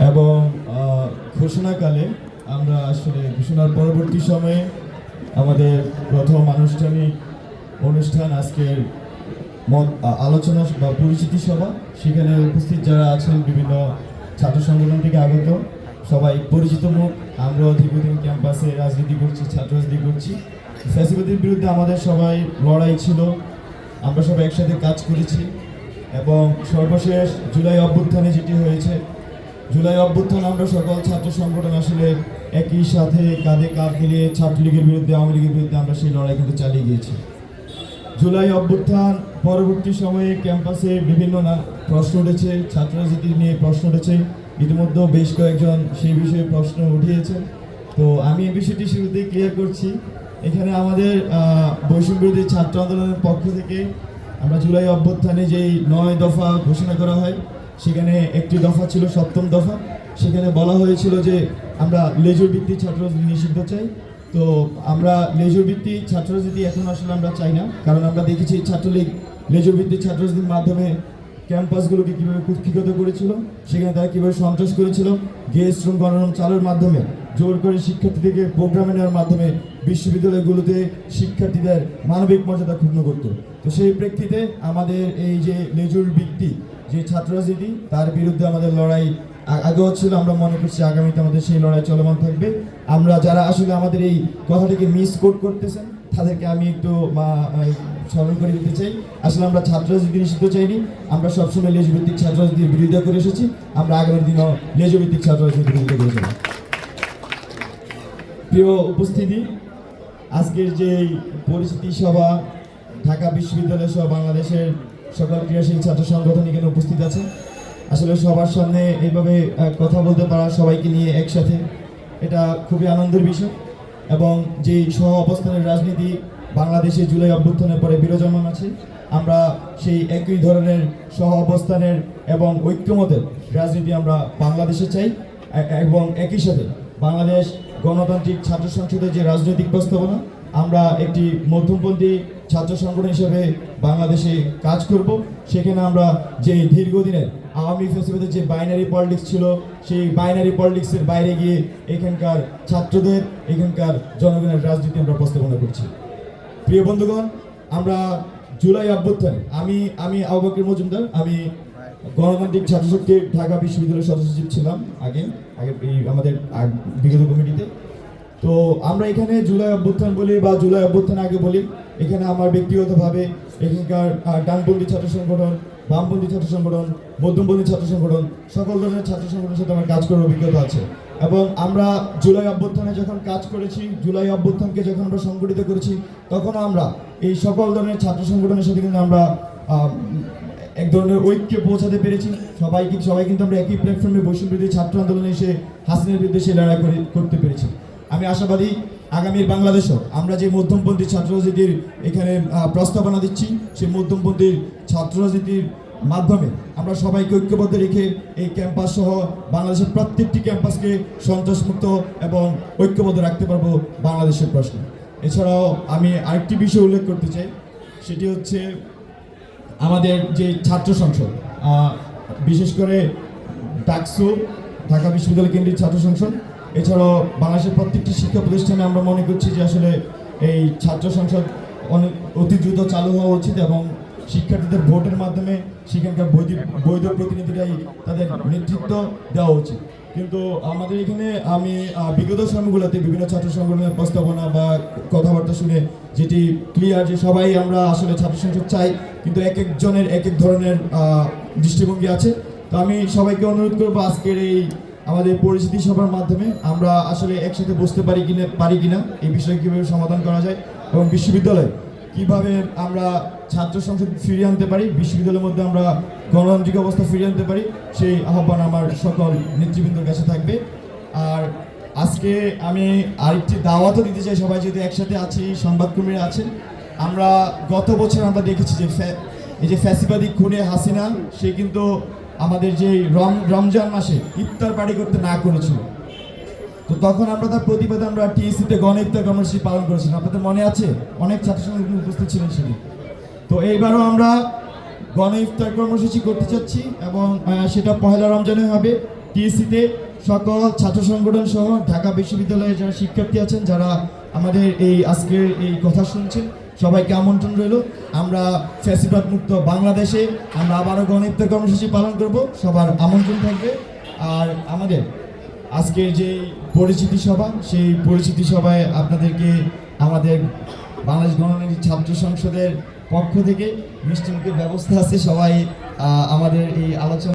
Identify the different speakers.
Speaker 1: এবং ঘোষণাকালে আমরা আসলে ঘোষণার পরবর্তী সময়ে আমাদের প্রথম আনুষ্ঠানিক অনুষ্ঠান আজকের মত আলোচনা বা পরিচিতি সভা। সেখানে উপস্থিত যারা আছেন বিভিন্ন ছাত্র সংগঠন থেকে আগত, সবাই পরিচিত মুখ। আমরাও দীর্ঘদিন ক্যাম্পাসে রাজনীতি করছি ছাত্র রাজনীতি করছি। ফ্যাসিবাদের বিরুদ্ধে আমাদের সবাই লড়াই ছিল। আমরা সবাই একসাথে কাজ করেছি এবং সর্বশেষ জুলাই অভ্যুত্থানে যেটি হয়েছে জুলাই অভ্যুত্থান, আমরা সকল ছাত্র সংগঠন আসলে একই সাথে কাঁধে কাঁধ মিলিয়ে ছাত্রলীগের বিরুদ্ধে, আওয়ামী লীগের বিরুদ্ধে আমরা সেই লড়াই কিন্তু চালিয়ে গিয়েছি। জুলাই অভ্যুত্থান, পরবর্তী সময়ে ক্যাম্পাসে বিভিন্ন না, প্রশ্ন উঠেছে ছাত্র রাজনীতি নিয়ে প্রশ্ন উঠেছে। ইতিমধ্যেও বেশ কয়েকজন সেই বিষয়ে প্রশ্ন উঠিয়েছেন। তো আমি এই বিষয়টি শুরুতেই ক্লিয়ার করছি। এখানে আমাদের বৈষম্য বিরোধী ছাত্র আন্দোলনের পক্ষ থেকে আমরা জুলাই অভ্যুত্থানে যেই নয় দফা ঘোষণা করা হয় সেখানে একটি দফা ছিল সপ্তম দফা। সেখানে বলা হয়েছিল যে আমরা লেজুর ভিত্তিক ছাত্র নিষিদ্ধ চাই। তো আমরা লেজুর ভিত্তিক ছাত্র রাজনীতি এখন আসলে আমরা চাই না। কারণ আমরা দেখেছি ছাত্রলীগ লেজুর ভিত্তিক ছাত্র মাধ্যমে ক্যাম্পাসগুলোকে কীভাবে কুক্ষিগত করেছিল, সেখানে তারা কীভাবে সন্ত্রাস করেছিল গেস্ট রুম গণরুম চালুর মাধ্যমে, জোর করে শিক্ষার্থীদেরকে প্রোগ্রামে নেওয়ার মাধ্যমে বিশ্ববিদ্যালয়গুলোতে শিক্ষার্থীদের মানবিক মর্যাদা ক্ষুণ্ণ করতো। তো সেই প্রেক্ষিতে আমাদের এই যে লেজুর ভিত্তি যে ছাত্র রাজনীতি তার বিরুদ্ধে আমাদের লড়াই আগেও ছিল, আমরা মনে করছি আগামীতে আমাদের সেই লড়াই চলমান থাকবে। আমরা যারা আসলে আমাদের এই কথাটিকে মিস কোট করতেছেন, তাদেরকে আমি একটু স্মরণ করে দিতে চাই। আসলে আমরা ছাত্র রাজনীতি নিষিদ্ধ চাইনি, আমরা সবসময় লেজভিত্তিক ছাত্র রাজনীতির বিরোধিতা করে এসেছি, আমরা আগামী দিনও লেজভিত্তিক ছাত্র রাজনীতির বিরোধিতা করে যাব প্রিয় উপস্থিতি, আজকের যে পরিচিতি সভা, ঢাকা বিশ্ববিদ্যালয় সহ বাংলাদেশের সকল ক্রিয়াশীল ছাত্র সংগঠন এখানে উপস্থিত আছে। আসলে সবার সামনে এইভাবে কথা বলতে পারা সবাইকে নিয়ে একসাথে, এটা খুবই আনন্দের বিষয়। এবং যেই সহ অবস্থানের রাজনীতি বাংলাদেশে জুলাই অভ্যুত্থানের পরে বিরাজমান আছে, আমরা সেই একই ধরনের সহ অবস্থানের এবং ঐক্যমতের রাজনীতি আমরা বাংলাদেশে চাই এবং একই সাথে বাংলাদেশ গণতান্ত্রিক ছাত্র সংসদের যে রাজনৈতিক প্রস্তাবনা আমরা একটি মধ্যমপন্থী ছাত্র সংগঠন হিসেবে বাংলাদেশে কাজ করব। সেখানে আমরা যে দীর্ঘদিনের আওয়ামী ফেসিবাদের যে বাইনারি পলিটিক্স ছিল, সেই বাইনারি পলিটিক্সের বাইরে গিয়ে এখানকার ছাত্রদের, এখানকার জনগণের রাজনীতি আমরা প্রস্তাবনা করছি। প্রিয় বন্ধুগণ, আমরা জুলাই অভ্যুত্থান, আমি আমি আবুবকর মজুমদার, আমি গণতান্ত্রিক ছাত্র শক্তির ঢাকা বিশ্ববিদ্যালয়ের সদস্য ছিলাম আগে আগে আমাদের বিগত কমিটিতে। তো আমরা এখানে জুলাই অভ্যুত্থান বলি বা জুলাই অভ্যুত্থান আগে বলি। এখানে আমার ব্যক্তিগতভাবে এখানকার ডানপন্থী ছাত্র সংগঠন, বামপন্থী ছাত্র সংগঠন, মধ্যমপন্থী ছাত্র সংগঠন, সকল ধরনের ছাত্র সংগঠনের সাথে আমার কাজ করার অভিজ্ঞতা আছে। এবং আমরা জুলাই অভ্যুত্থানে যখন কাজ করেছি, জুলাই অভ্যুত্থানকে যখন আমরা সংগঠিত করেছি, তখন আমরা এই সকল ধরনের ছাত্র সংগঠনের সাথে কিন্তু আমরা এক ধরনের ঐক্যে পৌঁছাতে পেরেছি। সবাই সবাই কিন্তু আমরা একই প্ল্যাটফর্মে বৈষম্য ছাত্র আন্দোলনে এসে হাসিনের বিরুদ্ধে সে লড়াই করে, করতে পেরেছি। আমি আশাবাদী আগামীর বাংলাদেশও আমরা যে মধ্যমপন্থী ছাত্র রাজনীতির এখানে প্রস্তাবনা দিচ্ছি, সেই মধ্যমপন্থী ছাত্র রাজনীতির মাধ্যমে আমরা সবাইকে ঐক্যবদ্ধ রেখে এই ক্যাম্পাস সহ বাংলাদেশের প্রত্যেকটি ক্যাম্পাসকে সন্ত্রাসমুক্ত এবং ঐক্যবদ্ধ রাখতে পারব বাংলাদেশের প্রশ্ন। এছাড়াও আমি আরেকটি বিষয় উল্লেখ করতে চাই, সেটি হচ্ছে আমাদের যে ছাত্র সংসদ বিশেষ করে ডাকসু, ঢাকা বিশ্ববিদ্যালয় কেন্দ্রিক ছাত্র সংসদ এছাড়াও বাংলাদেশের প্রত্যেকটি শিক্ষা প্রতিষ্ঠানে আমরা মনে করছি যে আসলে এই ছাত্র সংসদ অনেক অতি দ্রুত চালু হওয়া উচিত এবং শিক্ষার্থীদের ভোটের মাধ্যমে সেখানকার বৈধ বৈধ প্রতিনিধিরাই তাদের নেতৃত্ব দেওয়া উচিত। কিন্তু আমাদের এখানে আমি বিগত সময়গুলোতে বিভিন্ন ছাত্র সংগঠনের প্রস্তাবনা বা কথাবার্তা শুনে যেটি ক্লিয়ার যে সবাই আমরা আসলে ছাত্র সংসদ চাই, কিন্তু এক একজনের এক এক ধরনের দৃষ্টিভঙ্গি আছে। তো আমি সবাইকে অনুরোধ করব আজকের এই আমাদের পরিচিতি সভার মাধ্যমে আমরা আসলে একসাথে বসতে পারি কিনা পারি কিনা, এই বিষয়ে কীভাবে সমাধান করা যায় এবং বিশ্ববিদ্যালয় কীভাবে আমরা ছাত্র সংসদ ফিরিয়ে আনতে পারি, বিশ্ববিদ্যালয়ের মধ্যে আমরা গণতান্ত্রিক অবস্থা ফিরিয়ে আনতে পারি, সেই আহ্বান আমার সকল নেতৃবৃন্দর কাছে থাকবে। আর আজকে আমি আরেকটি দাওয়াতও দিতে চাই সবাই, যেহেতু একসাথে আছি, সংবাদকর্মীরা আছেন। আমরা গত বছর আমরা দেখেছি যে এই যে ফ্যাসিবাদী খুনে হাসিনা, সে কিন্তু আমাদের যে রম, রমজান মাসে ইফতার পার্টি করতে না করেছিল। তো তখন আমরা তার প্রতিবাদে আমরা টিএসিতে গণ ইফতার কর্মসূচি পালন করেছিলাম। আপনাদের মনে আছে? অনেক ছাত্র সংগঠন উপস্থিত ছিলেন সেদিন। তো এইবারও আমরা গণ ইফতার কর্মসূচি করতে চাচ্ছি এবং সেটা পহেলা রমজানে হবে। টিএসসিতে সকল ছাত্র সংগঠন সহ ঢাকা বিশ্ববিদ্যালয়ের যারা শিক্ষার্থী আছেন, যারা আমাদের এই আজকের এই কথা শুনছেন সবাইকে আমন্ত্রণ রইল। আমরা ফ্যাসিবাদ মুক্ত বাংলাদেশে আমরা আবারও গণিত্য কর্মসূচি পালন করব। সবার আমন্ত্রণ থাকবে। আর আমাদের আজকের যে পরিচিতি সভা, সেই পরিচিতি সভায় আপনাদেরকে আমাদের বাংলাদেশ গণতান্ত্রিক ছাত্র সংসদের পক্ষ থেকে মিষ্টি মুখের ব্যবস্থা আছে। সবাই আমাদের এই আলোচনা